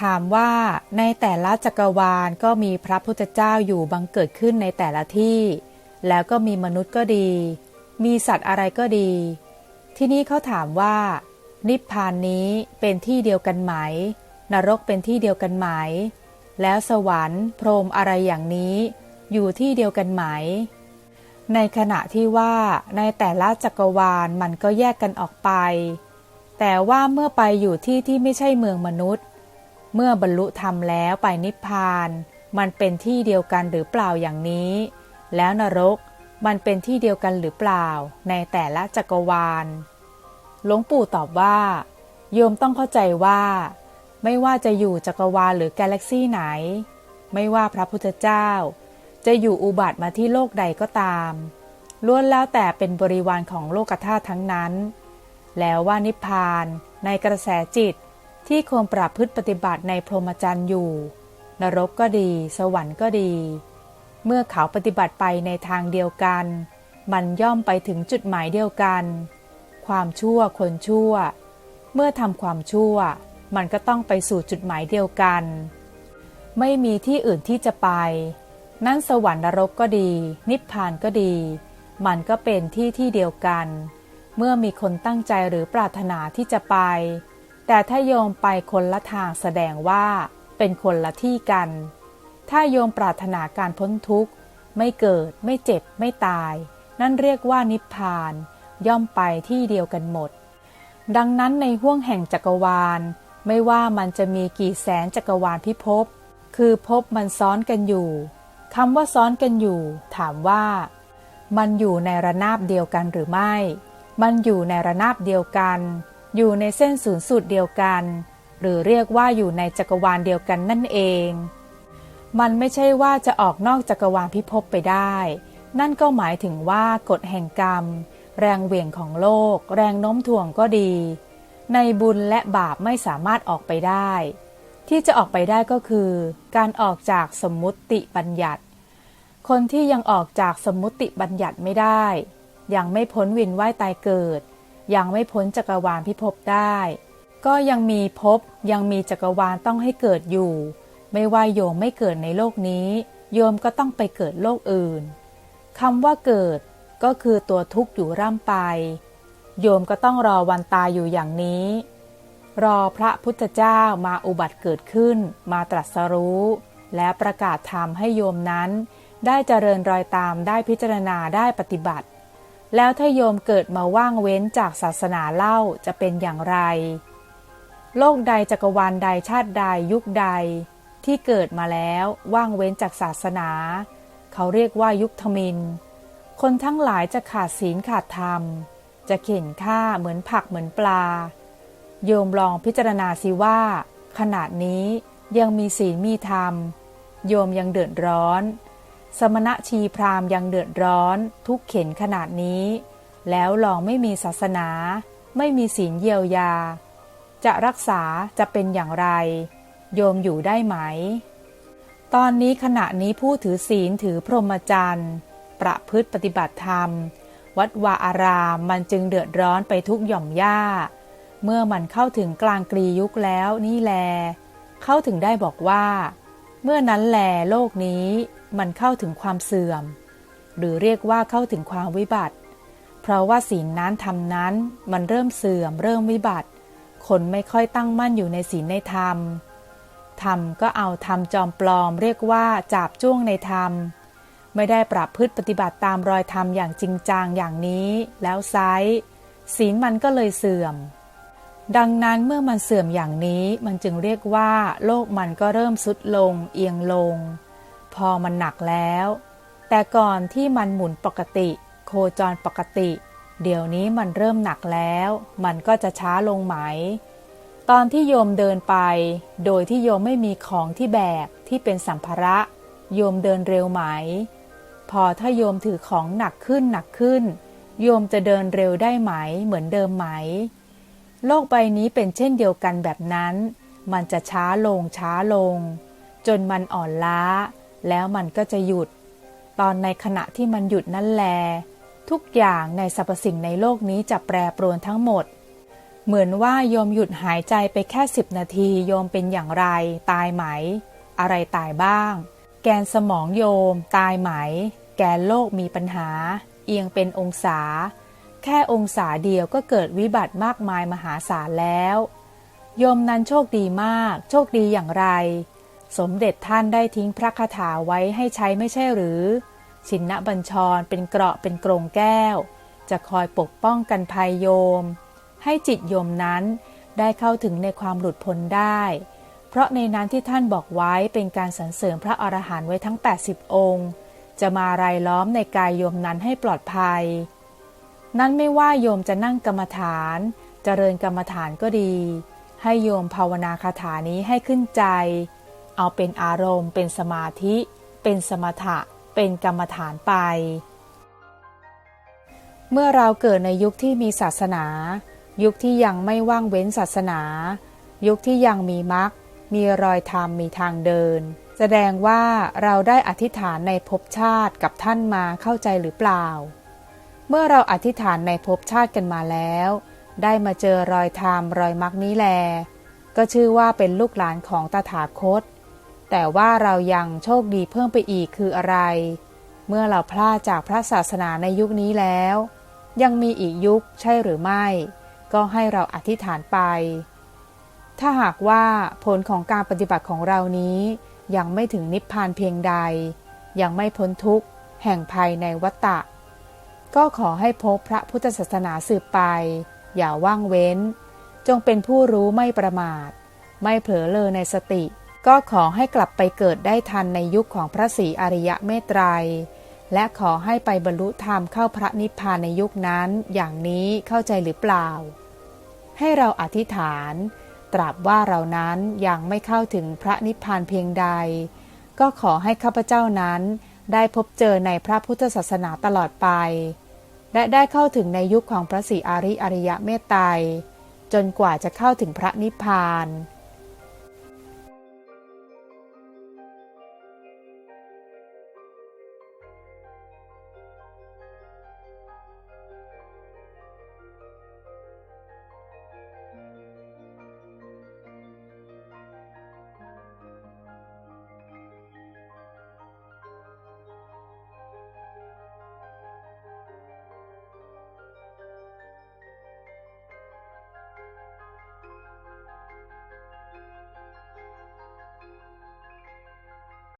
ถามว่าในแต่ละจักรวาลก็มีพระพุทธเจ้าอยู่บังเกิดขึ้นในแต่ละที่ แล้วก็มีมนุษย์ก็ดี มีสัตว์อะไรก็ดี ที่นี้เขาถามว่า นิพพานนี้เป็นที่เดียวกันไหม นรกเป็นที่เดียวกันไหม แล้วสวรรค์พรหมอะไรอย่างนี้ อยู่ที่เดียวกันไหม ในขณะที่ว่าในแต่ละจักรวาลมันก็แยกกันออกไป แต่ว่าเมื่อไปอยู่ที่ที่ไม่ใช่เมืองมนุษย์ เมื่อบรรลุธรรมแล้วไปนิพพาน มันเป็นที่เดียวกันหรือเปล่าอย่างนี้ แล้วนรกมันเป็นที่เดียวกันหรือเปล่า ในแต่ละจักรวาล หลวงปู่ตอบว่า โยมต้องเข้าใจว่า ไม่ว่าจะอยู่จักรวาลหรือกาแล็กซี่ไหน ไม่ว่าพระพุทธเจ้า จะอยู่อุบัติมาที่โลกใดก็ตามล้วนแล้วแต่เป็นบริวารของโลกธาตุทั้งนั้น แล้วว่านิพพานในกระแสจิต ที่ควรปรับพฤติปฏิบัติในพรหมจรรย์อยู่ นรกก็ดี สวรรค์ก็ดี เมื่อเขาปฏิบัติไปในทางเดียวกัน มันย่อมไปถึงจุดหมายเดียวกัน ความชั่วคนชั่ว เมื่อทำความชั่ว มันก็ต้องไปสู่จุดหมายเดียวกัน ไม่มีที่อื่นที่จะไป นั่นสวรรค์นรกก็ดี นิพพานก็ดี มันก็เป็นที่ที่เดียวกัน เมื่อมีคนตั้งใจหรือปรารถนาที่จะไป แต่ถ้าโยมไปคนละทางแสดงว่าเป็นคนละที่กัน ถ้าโยมปรารถนาการพ้นทุกข์ ไม่เกิดไม่เจ็บไม่ตาย นั่นเรียกว่านิพพาน ย่อมไปที่เดียวกันหมด ดังนั้นในห้วงแห่งจักรวาล ไม่ว่ามันจะมีกี่แสนจักรวาลพิภพ คือภพมันซ้อนกันอยู่คำว่าซ้อนกันอยู่ ถามว่า มันอยู่ในระนาบเดียวกันหรือไม่ มันอยู่ในระนาบเดียวกัน อยู่ในเส้นศูนย์สูตรเดียวกัน หรือเรียกว่าอยู่ในจักรวาลเดียวกันนั่นเอง มันไม่ใช่ว่าจะออกนอกจักรวาลพิภพไปได้ นั่นก็หมายถึงว่ากฎแห่งกรรม แรงเหวี่ยงของโลก แรงโน้มถ่วงก็ดี ในบุญและบาปไม่สามารถออกไปได้ ที่จะออกไปได้ก็คือ การออกจากสมมุติบัญญัติ คนที่ยังออกจากสมมุติบัญญัติไม่ได้ ยังไม่พ้นวินว่ายตายเกิด ยังไม่พ้นจักรวาลพิภพได้ ก็ยังมีภพยังมีจักรวาลต้องให้เกิดอยู่ ไม่ว่าโยมไม่เกิดในโลกนี้ โยมก็ต้องไปเกิดโลกอื่นคำว่าเกิดก็คือตัวทุกข์อยู่ร่ำไป โยมก็ต้องรอวันตายอยู่อย่างนี้ รอพระพุทธเจ้ามาอุบัติเกิดขึ้น มาตรัสรู้ และประกาศธรรมให้โยมนั้น ได้เจริญรอยตามได้พิจารณาได้ปฏิบัติ แล้วถ้าโยมเกิดมาว่างเว้นจากศาสนาเล่าจะเป็นอย่างไร โลกใดจักรวาลใดชาติใดยุคใด ที่เกิดมาแล้วว่างเว้นจากศาสนา เขาเรียกว่ายุคทมิน คนทั้งหลายจะขาดศีลขาดธรรม จะเข็นฆ่าเหมือนผักเหมือนปลา โยมลองพิจารณาสิว่า ขนาดนี้ยังมีศีลมีธรรม โยมยังเดือดร้อน สมณะชีพราหมณ์ยังเดือดร้อนทุกเข็นขนาดนี้ แล้วลองไม่มีศาสนา ไม่มีศีลเยียวยา จะรักษาจะเป็นอย่างไร โยมอยู่ได้ไหม ตอนนี้ขณะนี้ผู้ถือศีลถือพรหมจรรย์ประพฤติปฏิบัติธรรม วัดวาอารามมันจึงเดือดร้อนไปทุกหย่อมหญ้า เมื่อมันเข้าถึงกลางกรียุคแล้วนี่แล เข้าถึงได้บอกว่า เมื่อนั้นแลโลกนี้มันเข้าถึงความเสื่อม หรือเรียกว่าเข้าถึงความวิบัติ เพราะว่าศีลนั้นทำนั้นมันเริ่มเสื่อม เริ่มวิบัติ คนไม่ค่อยตั้งมั่นอยู่ในศีลในธรรมธรรมก็เอาธรรมจอมปลอม เรียกว่าจาบจ้วงในธรรม ไม่ได้ปรับพฤติปฏิบัติตามรอยธรรมอย่างจริงจังอย่างนี้ แล้วไซศีลมันก็เลยเสื่อม ดังนั้นเมื่อมันเสื่อมอย่างนี้มันจึงเรียกว่า โลกมันก็เริ่มสุดลง เอียงลง พอมันหนักแล้ว แต่ก่อนที่มันหมุนปกติ โคจรปกติ เดี๋ยวนี้มันเริ่มหนักแล้ว มันก็จะช้าลงไหม ตอนที่โยมเดินไป โดยที่โยมไม่มีของที่แบกที่เป็นสัมภาระ โยมเดินเร็วไหม พอถ้าโยมถือของหนักขึ้นหนักขึ้น โยมจะเดินเร็วได้ไหม เหมือนเดิมไหม โลกใบนี้เป็นเช่นเดียวกันแบบนั้น มันจะช้าลงช้าลง จนมันอ่อนล้า แล้วมันก็จะหยุด ตอนในขณะที่มันหยุดนั่นแล ทุกอย่างในสรรพสิ่งในโลกนี้จะแปรปรวนทั้งหมด เหมือนว่าโยมหยุดหายใจไปแค่สิบนาทีโยมเป็นอย่างไร ตายไหม อะไรตายบ้าง แกนสมองโยม ตายไหม แกนโลกมีปัญหา เอียงเป็นองศา แค่องศาเดียวก็เกิดวิบัติมากมายมหาศาลแล้ว โยมนั้นโชคดีมาก โชคดีอย่างไร สมเด็จท่านได้ทิ้งพระคาถาไว้ให้ใช้ไม่ใช่หรือ ชินนบัญชรเป็นเกราะเป็นกรงแก้ว จะคอยปกป้องกันภัยโยม ให้จิตโยมนั้นได้เข้าถึงในความหลุดพ้นได้ เพราะในนั้นที่ท่านบอกไว้เป็นการสรรเสริญพระอรหันต์ไว้ทั้ง 80 องค์ จะมารายล้อมในกายโยมนั้นให้ปลอดภัย นั้นไม่ว่าโยมจะนั่งกรรมฐานเจริญกรรมฐานก็ดี ให้โยมภาวนาคาถานี้ให้ขึ้นใจ เอาเป็นอารมณ์ เป็นสมาธิ เป็นสมถะ เป็นกรรมฐานไป เมื่อเราเกิดในยุคที่มีศาสนา ยุคที่ยังไม่ว่างเว้นศาสนา ยุคที่ยังมีมรรคมีรอยธรรมมีทางเดิน แสดงว่าเราได้อธิษฐานในภพชาติกับท่านมาเข้าใจหรือเปล่า เมื่อเราอธิษฐานในภพชาติกันมาแล้ว ได้มาเจอรอยธรรมรอยมรรคนี้แล ก็ชื่อว่าเป็นลูกหลานของตถาคต แต่ว่าเรายังโชคดีเพิ่มไปอีกคืออะไร เมื่อเราพลาดจากพระศาสนาในยุคนี้แล้ว ยังมีอีกยุคใช่หรือไม่ ก็ให้เราอธิษฐานไป ถ้าหากว่าผลของการปฏิบัติของเรานี้ ยังไม่ถึงนิพพานเพียงใด ยังไม่พ้นทุกข์แห่งภัยในวัฏฏะ ก็ขอให้พบพระพุทธศาสนาสืบไป อย่าว่างเว้น จงเป็นผู้รู้ไม่ประมาท ไม่เผลอเลอในสติ ก็ขอให้กลับไปเกิดได้ทันในยุคของพระศรีอริยะเมตไตรและขอให้ไปบรรลุธรรมเข้าพระนิพพานในยุคนั้น อย่างนี้เข้าใจหรือเปล่า ให้เราอธิษฐาน ตราบว่าเรานั้นยังไม่เข้าถึงพระนิพพานเพียงใด ก็ขอให้ข้าพเจ้านั้น ได้พบเจอในพระพุทธศาสนาตลอดไป และได้เข้าถึงในยุคของพระศรีอาริอริยะเมตไตรจนกว่าจะเข้าถึงพระนิพพาน